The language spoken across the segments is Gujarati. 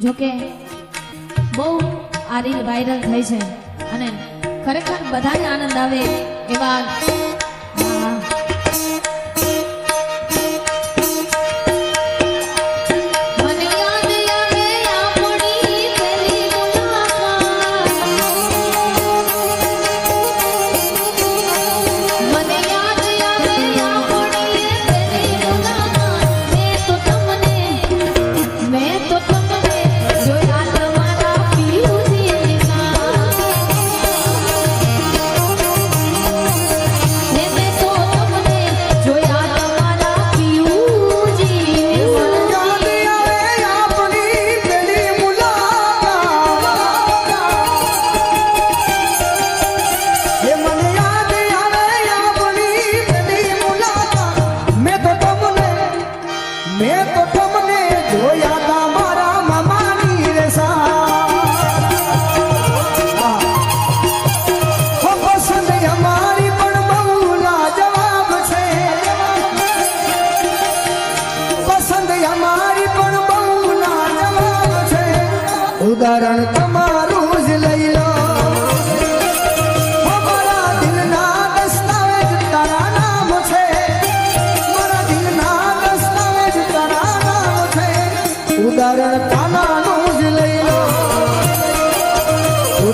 જોકે બહુ આ રીલ વાયરલ થઈ છે. અને ખરેખર બધાને આનંદ આવે એવા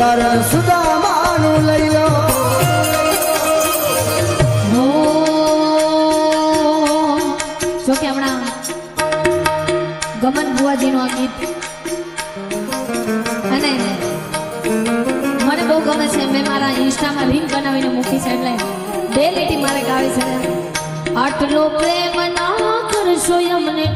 ઉદાહરણ સુદામાનું લઈ લો. જોકે હમણાં ગમન બુઆજીનું આ ગીત અને મને બહુ ગમે છે. મેં મારા ઇન્સ્ટામાં રીલ બનાવીને મૂકી છે એટલે બે લીટી મારે ગાવી છે આટલો પ્રેમ ના કરશો અમને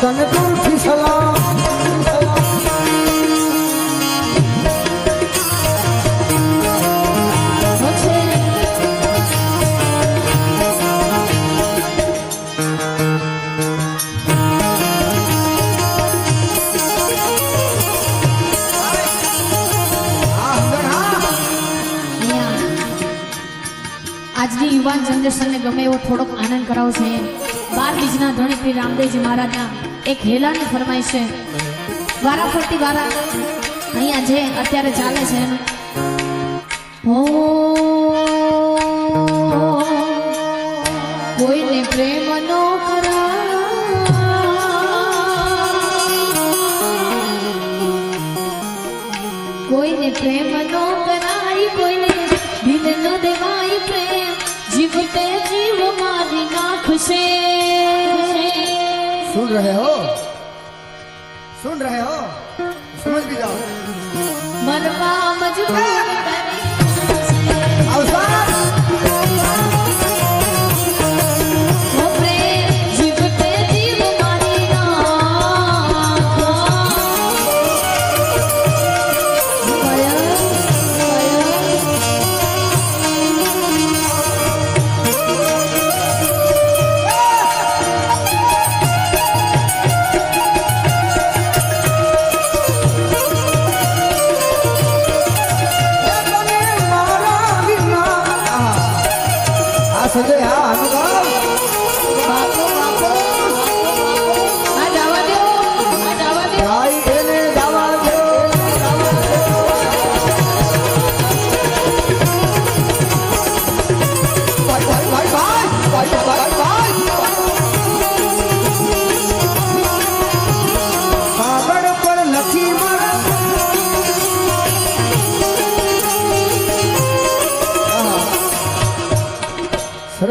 તને દૂરથી આજની યુવાન જનરેશનને ગમે એવો થોડોક આનંદ કરાવો છે બાર બીજના ધણીપીર રામદેવજી મહારાજના એક હેલાની ફરમાઈશ છે. વારા ફરતી વારા અહીંયા જે અત્યારે ચાલે છે એનું. હો, કોઈને પ્રેમ નો કોઈને પ્રેમ Londres.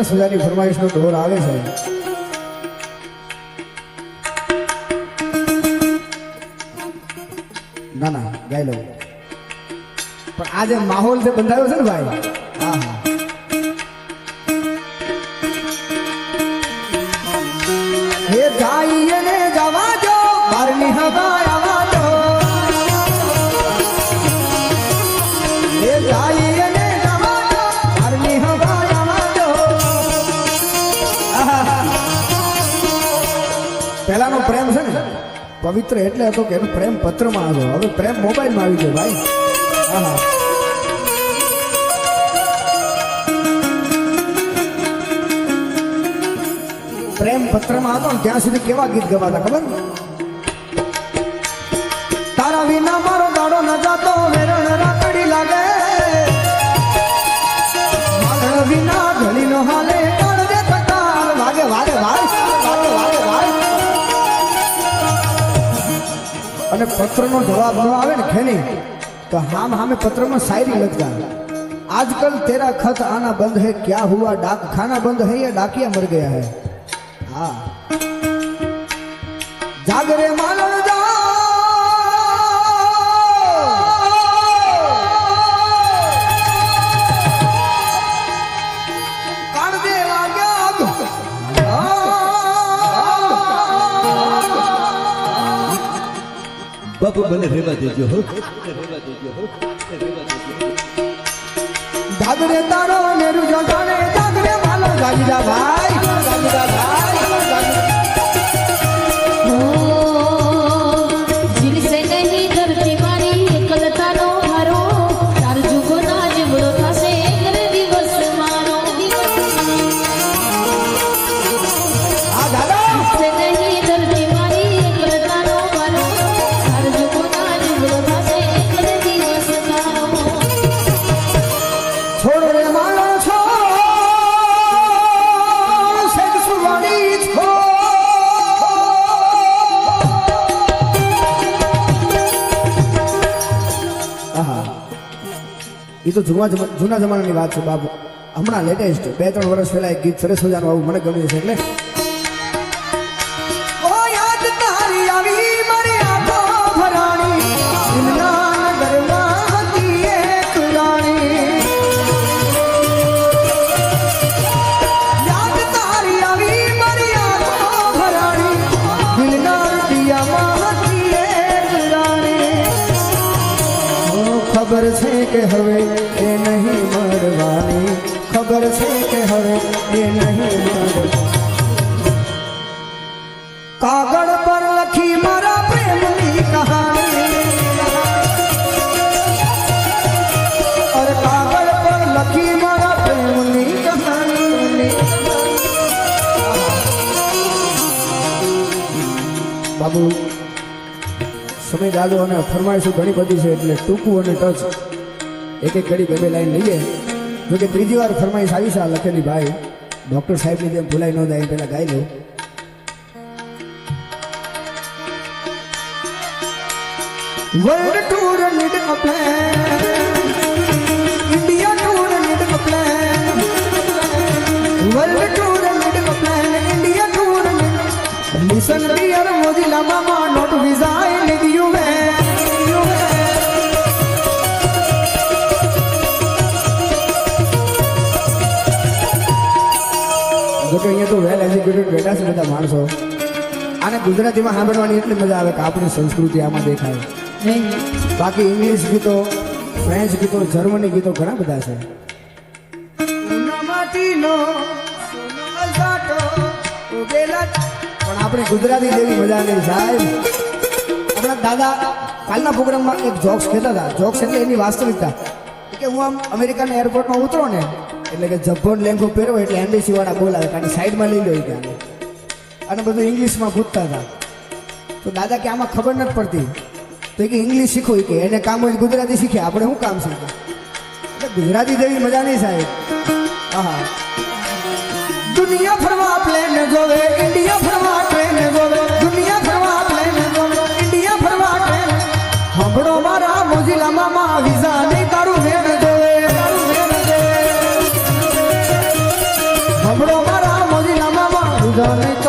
સરસ મજાની ફરમાઈશનો ઢોર આવે છે. ના ના, ગાઈ લઉં. પણ આ જે માહોલ જે બંધાયો છે ને ભાઈ પહેલાનો પ્રેમ છે ને, પવિત્ર એટલે હતો કે એનો પ્રેમ પત્રમાં આવ્યો હવે પ્રેમ મોબાઈલમાં આવી ગયો ભાઈ. આહા. પ્રેમ પત્રમાં હતો ને, ત્યાં સુધી કેવા ગીત ગવાતા, ખબર તારા વિના મારો દાડો ન જાતો, વેરણ રાખડી લાગે. અને પત્રનો જવાબ ન આવે ને ખેની તો હામ હામે પત્રમાં શાયરી લખતા આજકલ તેરા ખત આના બંધ હે ક્યા હુઆ ડાક ખાના બંધ હે યા ડાકિયા મર ગયા હે હા જાગરે માન બાપુ ભલે રેવા દેજો હો. જાગરે તારો મેરુ જગાને જાગરે માલો જા ભાઈ. જાગી એ તો જૂના જૂના જમાનાની વાત છે બાબુ હમણાં લેટેસ્ટ બે ત્રણ વર્ષ પહેલા એક ગીત સરસ મજાનું આવું મને ગમ્યું છે, એટલે. ખબર છે કે હવે કાગળ પર લખી બાબુ, સમય દાદો અને ફરમાઈશું ઘણી બધી છે, એટલે ટૂંકું અને ટચ. એક એક ઘડી બે બે લાઈન લઈએ. જો કે ત્રીજી વાર ફરમાઈશ આવી છે આ લખેલી ભાઈ ડૉક્ટર સાહેબની જેમ ભૂલાઈ ન જાય પહેલાં ગાઈ લઉં World tour need a plan. India tour need a plan. World tour need a plan. India tour need. Listen, dear Mozilla Mama, not visa. I need જોકે અહીંયા તો વેલ એજ્યુકેટેડ બેઠા છે બધા માણસો. આને ગુજરાતીમાં સાંભળવાની એટલી મજા આવે કે આપણી સંસ્કૃતિ આમાં દેખાય. નહીં બાકી ઇંગ્લિશ ગીતો ફ્રેન્ચ ગીતો જર્મની ગીતો ઘણા બધા છે. પણ આપણે ગુજરાતી જેવી મજા નહીં સાહેબ. આપણા દાદા કાલના પ્રોગ્રામમાં એક જોક્સ કહેતા હતા. જોક્સ એટલે એની વાસ્તવિકતા. કે હું આમ અમેરિકાના એરપોર્ટમાં ઉતરો ને એટલે કે જબ્બોન લેંઘો પહેરો એટલે એમ્બેસી વાળા બોલાવે કારણ સાઈડમાં લઈ લો એ અને બધું ઇંગ્લિશમાં પૂછતા હતા. તો દાદા કે આમાં ખબર નથી પડતી. તો કે ઇંગ્લિશ શીખો કે, એને કામ હોય ગુજરાતી શીખે. આપણે શું કામ શીખે? એટલે ગુજરાતી જેવી મજા નહીં સાહેબ. હા દુનિયા ફરવા પ્લેન જોવે, ઇન્ડિયા ફરવા મામા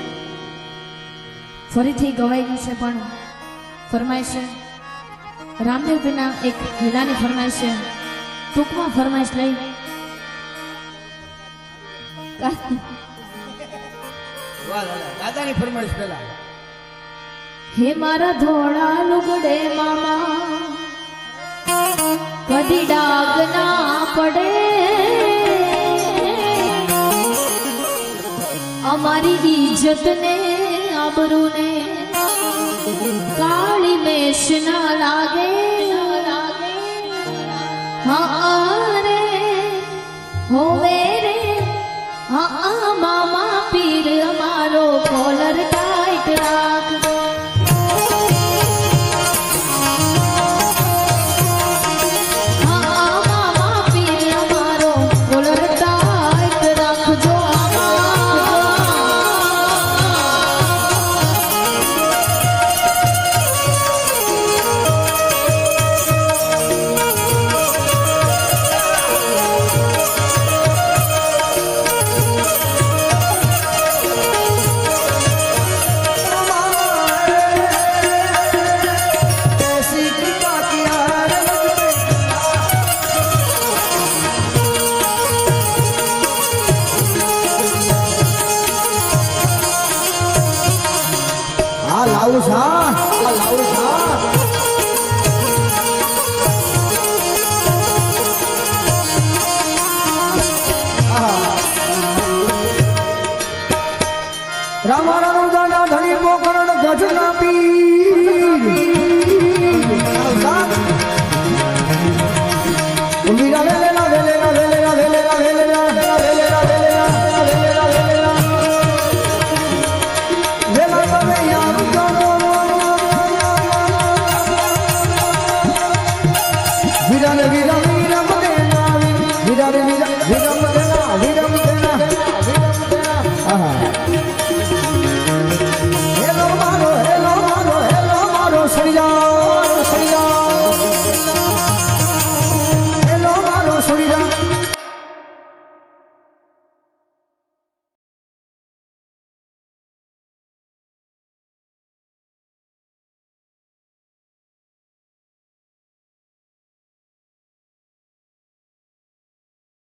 ફરીથી ગવાઈ ગયું છે પણ ફરમાઈશ છે એક ફરમાઈશ છે ટૂંકમાં ફરમાઈશ લઈ. દાદાની ફરમાઈશ પહેલા. હે મારા ધોળા લુગડે મામા કદી ડાગ ના પડે. અમારી ઇજ્જત ને આબરૂ ને કાળી મેષ ના લાગે. હા રે, હોવે રે. હા, મામા પીર અમારો કોલર ટાઈટ મોજના પીર મીરા વેલેલા વેલેલા વેલેલા વેલેલા વેલેલા